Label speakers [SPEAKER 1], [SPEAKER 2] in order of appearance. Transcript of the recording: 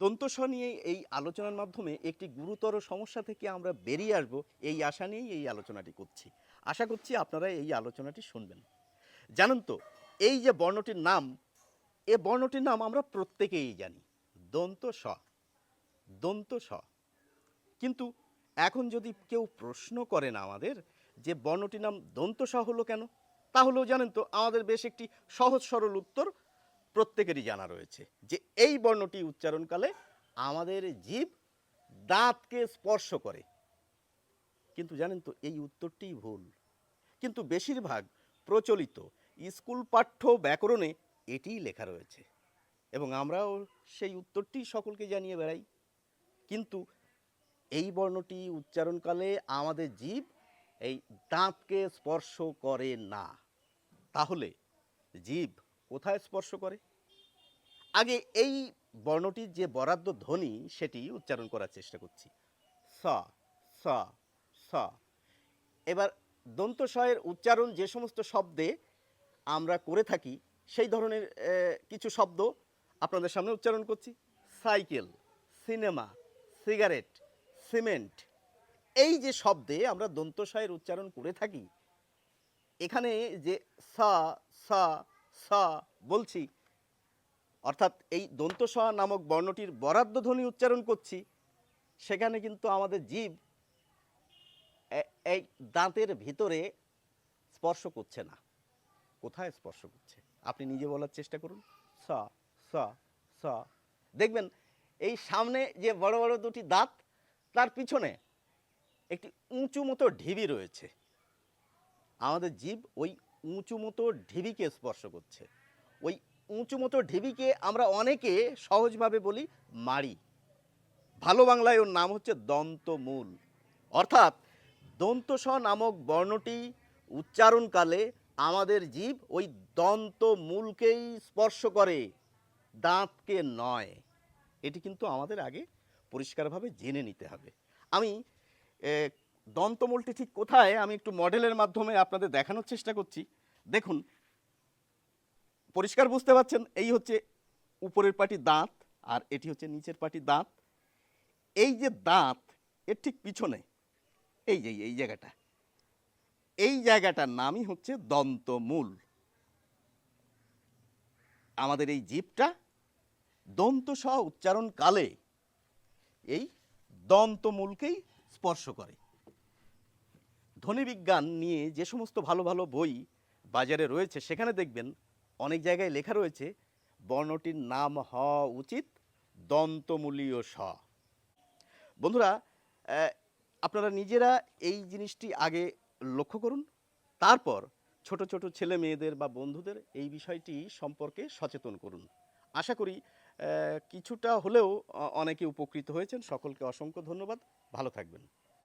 [SPEAKER 1] দন্তস নিয়ে এই আলোচনার মাধ্যমে একটি গুরুতর সমস্যা থেকে আমরা বেরিয়ে আসব। এই আশা নিয়েই এই আলোচনাটি করছি। আশা করছি আপনারা এই আলোচনাটি শুনবেন। জানেন তো, এই যে বর্ণটির নাম, এ বর্ণটির নাম আমরা প্রত্যেকেই জানি। দন্ত স দন্ত স কিন্তু এখন যদি কেউ প্রশ্ন করেন আমাদের যে বর্ণটির নাম দন্ত স হলো কেন, তাহলেও জানেন তো আমাদের বেশ একটি সহজ সরল উত্তর প্রত্যেকেরই জানা রয়েছে যে এই বর্ণটি উচ্চারণকালে আমাদের জীব দাঁতকে স্পর্শ করে। কিন্তু জানেন তো, এই উত্তরটিই ভুল। কিন্তু বেশিরভাগ প্রচলিত স্কুল পাঠ্য ব্যাকরণে এটিই লেখা রয়েছে এবং আমরাও সেই উত্তরটি সকলকে জানিয়ে বেড়াই। কিন্তু এই বর্ণটি উচ্চারণকালে আমাদের জীব এই দাঁতকে স্পর্শ করে না। তাহলে জীব কোথায় স্পর্শ করে? আগে এই বর্ণটির যে বরাদ্দ ধ্বনি, সেটি উচ্চারণ করার চেষ্টা করছি। স স স। এবার দন্ত স্বয়ের উচ্চারণ যে সমস্ত শব্দে আমরা করে থাকি, সেই ধরনের কিছু শব্দ আপনাদের সামনে উচ্চারণ করছি। Cycle, cinema, cigarette, cement. এই যে শব্দে আমরা দন্তস্বয়ের উচ্চারণ করে থাকি, এখানে যে সা সা সা বলছি। অর্থাৎ এই দন্ত নামক বর্ণটির বরাদ্দ ধ্বনি উচ্চারণ করছি। সেখানে কিন্তু আমাদের জীব এই দাঁতের ভিতরে স্পর্শ করছে না। কোথায় স্পর্শ করছে? আপনি নিজে বলার চেষ্টা করুন। স স স। দেখবেন, এই সামনে যে বড় বড় দুটি দাঁত, তার পিছনে একটি উঁচু মতো ঢিবি রয়েছে। আমাদের জীব ওই উঁচু মতো ঢিবিকে স্পর্শ করছে। ওই উঁচু মতো ঢিবিকে আমরা অনেকে সহজভাবে বলি মাড়ি। ভালো বাংলায় ওর নাম হচ্ছে দন্তমূল। অর্থাৎ দন্তস নামক বর্ণটি উচ্চারণকালে আমাদের জীব ওই দন্তমূলকেই স্পর্শ করে, দাঁতকে নয়। এটি কিন্তু আমাদের আগে পরিষ্কারভাবে জেনে নিতে হবে। আমি দন্তমূলটি ঠিক কোথায় আমি একটু মডেলের মাধ্যমে আপনাদের দেখানোর চেষ্টা করছি। দেখুন, পরিষ্কার বুঝতে পারছেন, এই হচ্ছে উপরের পাটি দাঁত আর এটি হচ্ছে নিচের পাটি দাঁত। এই যে দাঁত, এর ঠিক পিছনে, এই যে, এই জায়গাটা, এই জায়গাটার নামই হচ্ছে দন্তমূল। আমাদের এই জীবটা দন্ত সহ উচ্চারণ কালে এই দন্তমূলকেই স্পর্শ করে। ধ্বনিবিজ্ঞান নিয়ে যে সমস্ত ভালো ভালো বই বাজারে রয়েছে, সেখানে দেখবেন অনেক জায়গায় লেখা রয়েছে, বর্ণটির নাম হওয়া উচিত দন্তমূলীয় স। বন্ধুরা আপনারা নিজেরা এই জিনিসটি আগে লক্ষ্য করুন, তারপর ছোট ছোট ছেলে মেয়েদের বা বন্ধুদের এই বিষয়টি সম্পর্কে সচেতন করুন। আশা করি কিছুটা হলেও অনেকে উপকৃত হয়েছেন। সকলকে অসংখ্য ধন্যবাদ। ভালো থাকবেন।